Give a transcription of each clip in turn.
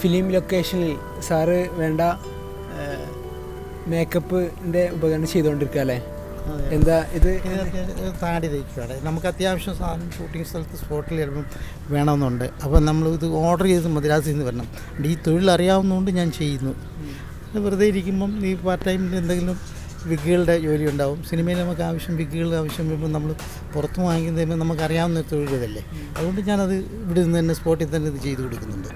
Film ലൊക്കേഷനിൽ sir വേണ്ട മേക്കപ്പിന്റെ ഉപകരണം ചെയ്തുകൊണ്ടിരിക്കുക അല്ലേ എന്താ ഇത്? താടി തയ്ക്കുകയാണ് നമുക്ക് അത്യാവശ്യം സാധനം ഷൂട്ടിംഗ് സ്ഥലത്ത് സ്പോട്ടിൽ ചിലപ്പം വേണമെന്നുണ്ട്. അപ്പോൾ നമ്മൾ ഇത് ഓർഡർ ചെയ്ത് മദ്രാസിൽ നിന്ന് വരണം. ഈ തൊഴിൽ അറിയാവുന്നതുകൊണ്ട് ഞാൻ ചെയ്യുന്നു. വെറുതെ ഇരിക്കുമ്പം ഈ പാർട്ട് ടൈമിൽ എന്തെങ്കിലും വിഗുകളുടെ ജോലി ഉണ്ടാവും. സിനിമയിൽ നമുക്ക് ആവശ്യം വിഗുകളുടെ ആവശ്യം വരുമ്പോൾ നമ്മൾ പുറത്ത് വാങ്ങിക്കുന്നതിന് നമുക്ക് അറിയാവുന്ന ഇതല്ലേ അതുകൊണ്ട് ഞാനത് ഇവിടെ നിന്ന് തന്നെ സ്പോട്ടിൽ തന്നെ ഇത് ചെയ്തു കൊടുക്കുന്നുണ്ട്.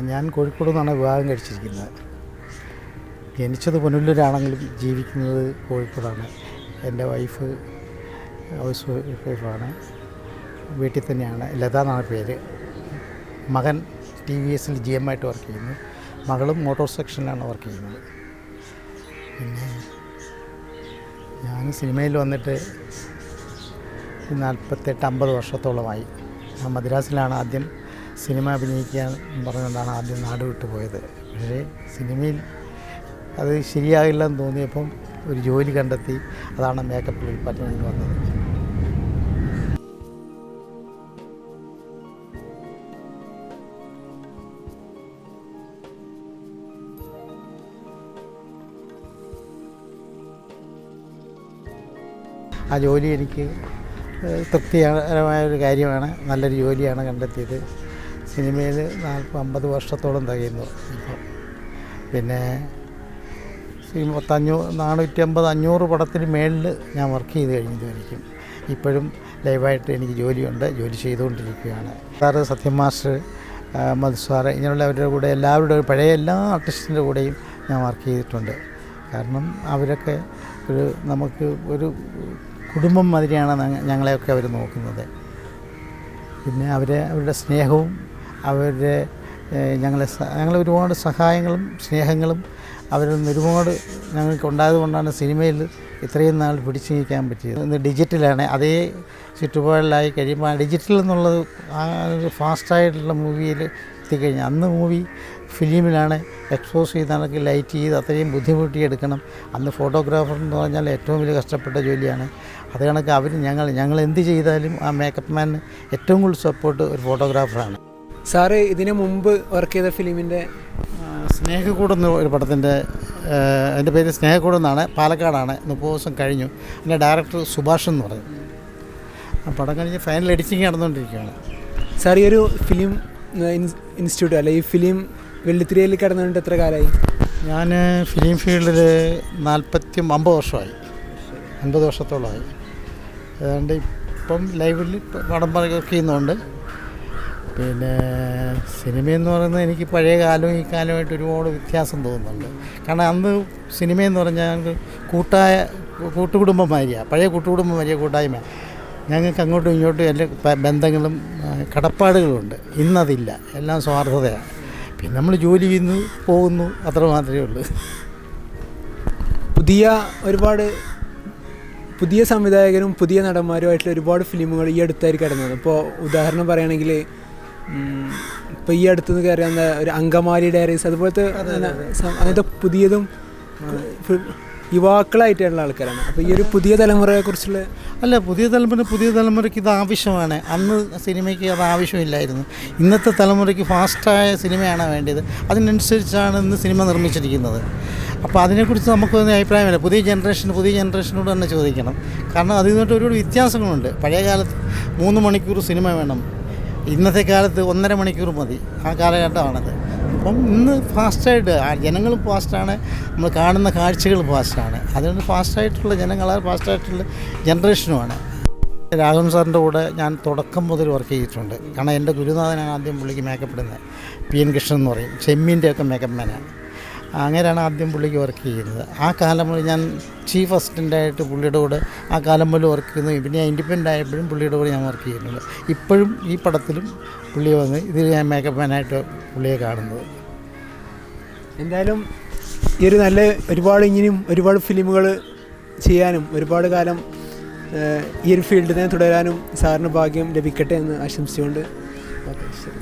ഞാൻ കോഴിക്കോട് നിന്നാണ് വിവാഹം കഴിച്ചിരിക്കുന്നത്. ജനിച്ചത് പുനലൂരാണെങ്കിലും ജീവിക്കുന്നത് കോഴിക്കോടാണ്. എന്റെ വൈഫ് ഹൗസ് വൈഫാണ്. വീട്ടിൽ തന്നെയാണ്. ലത എന്നാണ് പേര്. മകൻ ടി വി എസിൽ ജി എം ആയിട്ട് വർക്ക് ചെയ്യുന്നു. മകളും മോട്ടോർ സെക്ഷനിലാണ് വർക്ക് ചെയ്യുന്നത്. പിന്നെ ഞാൻ സിനിമയിൽ വന്നിട്ട് നാൽപ്പത്തെട്ട് അമ്പത് വർഷത്തോളമായി. ഞാൻ മദ്രാസിലാണ് ആദ്യം സിനിമ അഭിനയിക്കാൻ പറഞ്ഞുകൊണ്ടാണ് ആദ്യം നാട് വിട്ടു പോയത്. പക്ഷേ സിനിമയിൽ അത് ശരിയാകില്ലെന്ന് തോന്നിയപ്പം ഒരു ജോലി കണ്ടെത്തി. അതാണ് മേക്കപ്പ് ഡിപ്പാർട്ട്മെന്റിൽ വന്നത്. ആ ജോലി എനിക്ക് തൃപ്തികരമായ ഒരു കാര്യമാണ്. നല്ലൊരു ജോലിയാണ് കണ്ടെത്തിയത്. സിനിമയിൽ നാൽപ്പത് അമ്പത് വർഷത്തോളം തികയുന്നു. പിന്നെ പത്തഞ്ഞൂ പത്തഞ്ഞൂറ് നാനൂറ്റി അമ്പത് അഞ്ഞൂറ് പടത്തിന് മേളിൽ ഞാൻ വർക്ക് ചെയ്ത് കഴിഞ്ഞിരിക്കും ഇപ്പോഴും ലൈവായിട്ട് എനിക്ക് ജോലിയുണ്ട്. ജോലി ചെയ്തുകൊണ്ടിരിക്കുകയാണ്. സാറ് സത്യം മാസ്റ്റർ മധുസാറ് മധു സാറ് ഇങ്ങനെയുള്ളവരുടെ കൂടെ എല്ലാവരുടെ പഴയ എല്ലാ ആർട്ടിസ്റ്റിന്റെ കൂടെയും ഞാൻ വർക്ക് ചെയ്തിട്ടുണ്ട്. കാരണം അവരൊക്കെ ഒരു നമുക്ക് ഒരു കുടുംബം മാതിരിയാണ് ഞങ്ങളെയൊക്കെ അവർ നോക്കുന്നത്. പിന്നെ അവരെ അവരുടെ സ്നേഹവും അവരുടെ ഞങ്ങളെ ഞങ്ങളെ ഒരുപാട് സഹായങ്ങളും സ്നേഹങ്ങളും അവരിൽ നിന്ന് ഒരുപാട് ഞങ്ങൾക്ക് ഉണ്ടായത് കൊണ്ടാണ് സിനിമയിൽ ഇത്രയും നാൾ പിടിച്ചു നീക്കാൻ പറ്റിയത്. ഇന്ന് ഡിജിറ്റലാണ് അതേ ചുറ്റുപാടിലായി കഴിയുമ്പോൾ ഡിജിറ്റൽ എന്നുള്ളത് ആ ഒരു ഫാസ്റ്റായിട്ടുള്ള മൂവിയിൽ എത്തിക്കഴിഞ്ഞാൽ അന്ന് മൂവി ഫിലിമിലാണ് എക്സ്പോസ് ചെയ്താണെങ്കിൽ ലൈറ്റ് ചെയ്ത് അത്രയും ബുദ്ധിമുട്ടി എടുക്കണം അന്ന് ഫോട്ടോഗ്രാഫർ എന്ന് പറഞ്ഞാൽ ഏറ്റവും വലിയ കഷ്ടപ്പെട്ട ജോലിയാണ്. അത് കണക്ക് അവർ ഞങ്ങൾ ഞങ്ങൾ എന്ത് ചെയ്താലും ആ മേക്കപ്പ് മാൻ ഏറ്റവും കൂടുതൽ സപ്പോർട്ട് ഒരു ഫോട്ടോഗ്രാഫറാണ്. സാറ് ഇതിനു മുമ്പ് വർക്ക് ചെയ്ത ഫിലിമിന്റെ സ്നേഹക്കൂട് എന്ന ഒരു പടത്തിന്റെ എന്റെ പേര് സ്നേഹക്കൂട് എന്നാണ് പാലക്കാടാണ് മുപ്പത് ദിവസം കഴിഞ്ഞു. എന്റെ ഡയറക്ടർ സുഭാഷ് എന്ന് പറയും. ആ പടം കഴിഞ്ഞ് ഫൈനൽ എഡിറ്റിംഗ് നടന്നുകൊണ്ടിരിക്കുകയാണ്. സാർ ഈ ഒരു ഫിലിം ഇൻസ്റ്റിറ്റ്യൂട്ട് അല്ലെ ഈ ഫിലിം വെള്ളിത്തിരയിൽ കിടന്നുകൊണ്ട് എത്ര കാലമായി? ഞാൻ ഫിലിം ഫീൽഡിൽ നാൽപ്പത്തി അമ്പത് വർഷമായി. അൻപത് വർഷത്തോളമായി. അതുകൊണ്ട് ഇപ്പം ലൈബ്രറിയിൽ പടം വർക്ക് ചെയ്യുന്നുണ്ട് പിന്നെ സിനിമയെന്ന് പറയുന്നത് എനിക്ക് പഴയ കാലവും ഈ കാലമായിട്ട് ഒരുപാട് വ്യത്യാസം തോന്നുന്നുണ്ട്. കാരണം അന്ന് സിനിമയെന്ന് പറഞ്ഞാൽ ഞങ്ങൾക്ക് കൂട്ടായ കൂട്ടുകുടുംബം പഴയ കൂട്ടുകുടുംബം മാതിരിയ കൂട്ടായ്മ. ഞങ്ങൾക്ക് അങ്ങോട്ടും ഇങ്ങോട്ടും എല്ലാ ബന്ധങ്ങളും കടപ്പാടുകളുണ്ട്. ഇന്നതില്ല. എല്ലാം സ്വാർത്ഥതയാണ്. പിന്നെ നമ്മൾ ജോലി ചെയ്യുന്നു പോകുന്നു അത്ര മാത്രമേ ഉള്ളൂ. പുതിയ ഒരുപാട് പുതിയ സംവിധായകരും പുതിയ നടന്മാരുമായിട്ടുള്ള ഒരുപാട് ഫിലിമുകൾ ഈ അടുത്തായിരിക്കും കിടന്നത് ഇപ്പോൾ ഉദാഹരണം പറയുകയാണെങ്കിൽ ഇപ്പോൾ ഈ അടുത്തുനിന്ന് കയറിയ എന്താ ഒരു അങ്കമാലി ഡയറീസ് അതുപോലത്തെ അങ്ങനെ അങ്ങനത്തെ പുതിയതും യുവാക്കളായിട്ടുള്ള ആൾക്കാരാണ്. അപ്പോൾ ഈ ഒരു പുതിയ തലമുറയെ കുറിച്ചുള്ള അല്ല പുതിയ തലമുറ പുതിയ തലമുറയ്ക്ക് ഇത് ആവശ്യമാണ്. അന്ന് സിനിമയ്ക്ക് അത് ആവശ്യമില്ലായിരുന്നു. ഇന്നത്തെ തലമുറയ്ക്ക് ഫാസ്റ്റായ സിനിമയാണ് വേണ്ടത്. അതിനനുസരിച്ചാണ് ഇന്ന് സിനിമ നിർമ്മിച്ചിരിക്കുന്നത്. അപ്പോൾ അതിനെക്കുറിച്ച് നമുക്കൊന്നും അഭിപ്രായമില്ല. പുതിയ ജനറേഷൻ പുതിയ ജനറേഷനോട് തന്നെ ചോദിക്കണം. കാരണം അതിൽ നിന്നിട്ട് ഒരുപാട് വ്യത്യാസങ്ങളുണ്ട്. പഴയ കാലത്ത് മൂന്ന് മണിക്കൂർ സിനിമ വേണം. ഇന്നത്തെ കാലത്ത് ഒന്നര മണിക്കൂർ മതി. ആ കാലഘട്ടമാണത്. അപ്പം ഇന്ന് ഫാസ്റ്റായിട്ട് ജനങ്ങൾ ഫാസ്റ്റാണ്. നമ്മൾ കാണുന്ന കാഴ്ചകൾ ഫാസ്റ്റാണ്. അതുകൊണ്ട് ഫാസ്റ്റായിട്ടുള്ള ജനങ്ങൾ ഫാസ്റ്റായിട്ടുള്ള ജനറേഷനുമാണ്. രാഘവൻ സാറിന്റെ കൂടെ ഞാൻ തുടക്കം മുതൽ വർക്ക് ചെയ്തിട്ടുണ്ട്. കാരണം എന്റെ ഗുരുനാഥനാണ് ആദ്യം പുള്ളിക്ക് മേക്കപ്പെടുന്നത് പി എൻ കൃഷ്ണൻ എന്ന് പറയും. ചെമ്മീന്റെ ഒക്കെ മേക്കപ്പ് മാനാണ് അങ്ങനെയാണ് ആദ്യം പുള്ളിക്ക് വർക്ക് ചെയ്യുന്നത്. ആ കാലം മുതൽ ഞാൻ ചീഫ് അസിസ്റ്റന്റായിട്ട് പുള്ളിയുടെ കൂടെ ആ കാലം മുതൽ വർക്ക് ചെയ്യുന്നു. പിന്നെ ഞാൻ ഇൻഡിപെൻഡന്റ് ആയപ്പോഴും പുള്ളിയുടെ കൂടെ ഞാൻ വർക്ക് ചെയ്യുന്നുണ്ട്. ഇപ്പോഴും ഈ പടത്തിലും പുള്ളി വന്ന് ഇതിൽ ഞാൻ മേക്കപ്പ് മാനായിട്ട് പുള്ളിയെ കാണുന്നത്. എന്തായാലും ഈ ഒരു നല്ല ഒരുപാട് ഇങ്ങനെയും ഒരുപാട് ഫിലിമുകൾ ചെയ്യാനും ഒരുപാട് കാലം ഈ ഒരു ഫീൽഡിൽ തന്നെ തുടരാനും സാറിന് ഭാഗ്യം ലഭിക്കട്ടെ എന്ന് ആശംസിച്ചുകൊണ്ട് ഓക്കെ ശരി.